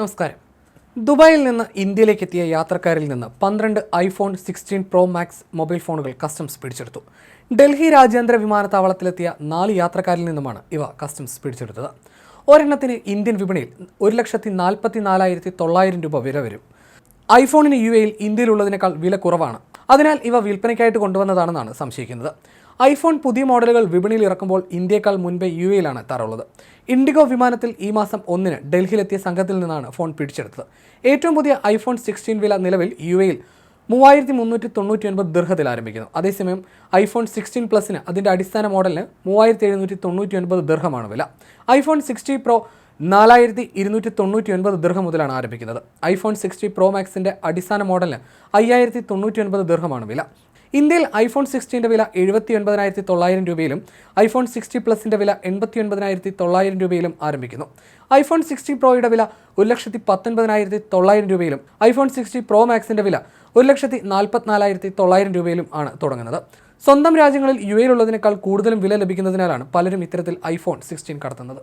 നമസ്കാരം. ദുബായിൽ നിന്ന് ഇന്ത്യയിലേക്ക് എത്തിയ യാത്രക്കാരിൽ നിന്ന് പന്ത്രണ്ട് iPhone sixteen pro max mobile ഫോണുകൾ കസ്റ്റംസ് പിടിച്ചെടുത്തു. ഡൽഹി രാജ്യാന്തര വിമാനത്താവളത്തിലെത്തിയ നാല് യാത്രക്കാരിൽ നിന്നുമാണ് ഇവ കസ്റ്റംസ് പിടിച്ചെടുത്തത്. ഒരെണ്ണത്തിന് ഇന്ത്യൻ വിപണിയിൽ ഒരു ലക്ഷത്തി നാൽപ്പത്തി നാലായിരത്തി തൊള്ളായിരം രൂപ വില വരും. ഐഫോണിന് യു എയിൽ ഇന്ത്യയിലുള്ളതിനേക്കാൾ വില കുറവാണ്. അതിനാൽ ഇവ വിൽപ്പനയ്ക്കായിട്ട് കൊണ്ടുവന്നതാണെന്നാണ് സംശയിക്കുന്നത്. ഐഫോൺ പുതിയ മോഡലുകൾ വിപണിയിൽ ഇറക്കുമ്പോൾ ഇന്ത്യയേക്കാൾ മുൻപേ യു എയിലാണ് തറുള്ളത് ഇൻഡിഗോ വിമാനത്തിൽ ഈ മാസം ഒന്നിന് ഡൽഹിയിലെത്തിയ സംഘത്തിൽ നിന്നാണ് ഫോൺ പിടിച്ചെടുത്തത്. ഏറ്റവും പുതിയ ഐഫോൺ സിക്സ്റ്റീൻ വില നിലവിൽ യു എയിൽ മൂവായിരത്തി മുന്നൂറ്റി തൊണ്ണൂറ്റി ഒൻപത് ദീർഘത്തിൽ ആരംഭിക്കുന്നു. അതേസമയം ഐഫോൺ സിക്സ്റ്റീൻ പ്ലസിന് അതിന്റെ അടിസ്ഥാന മോഡലിന് മൂവായിരത്തി എഴുന്നൂറ്റി തൊണ്ണൂറ്റി ഒൻപത് ദീർഘമാണ് വില. ഐഫോൺ സിക്സ്റ്റി പ്രോ നാലായിരത്തി ഇരുന്നൂറ്റി തൊണ്ണൂറ്റി ഒൻപത് ദീർഘം മുതലാണ് ആരംഭിക്കുന്നത്. ഐഫോൺ സിക്സ്റ്റി പ്രോ മാക്സിന്റെ അടിസ്ഥാന മോഡലിന് അയ്യായിരത്തി തൊണ്ണൂറ്റി ഒൻപത് ദീർഘമാണ് വില. ഇന്ത്യയിൽ ഐഫോൺ സിക്സ്റ്റീന്റെ വില എഴുപത്തി ഒൻപതിനായിരത്തി തൊള്ളായിരം രൂപയിലും ഐഫോൺ സിക്സ്റ്റി പ്ലസിന്റെ വില എൺപത്തി ഒൻപതിനായിരത്തി തൊള്ളായിരം രൂപയിലും ആരംഭിക്കുന്നു. ഐഫോൺ സിക്സ്റ്റി പ്രോയുടെ വില ഒരു ലക്ഷത്തി പത്തൊൻപതിനായിരത്തി തൊള്ളായിരം രൂപയിലും ഐഫോൺ സിക്സ്റ്റി പ്രോ മാക്സിന്റെ വില ഒരു ലക്ഷത്തി നാൽപ്പത്തിനാലായിരത്തി തൊള്ളായിരം രൂപയിലും ആണ് തുടങ്ങുന്നത്. സ്വന്തം രാജ്യങ്ങളിൽ യു എയിലുള്ളതിനേക്കാൾ കൂടുതലും വില ലഭിക്കുന്നതിനാലാണ് പലരും ഇത്തരത്തിൽ ഐഫോൺ സിക്സ്റ്റീൻ കടത്തുന്നത്.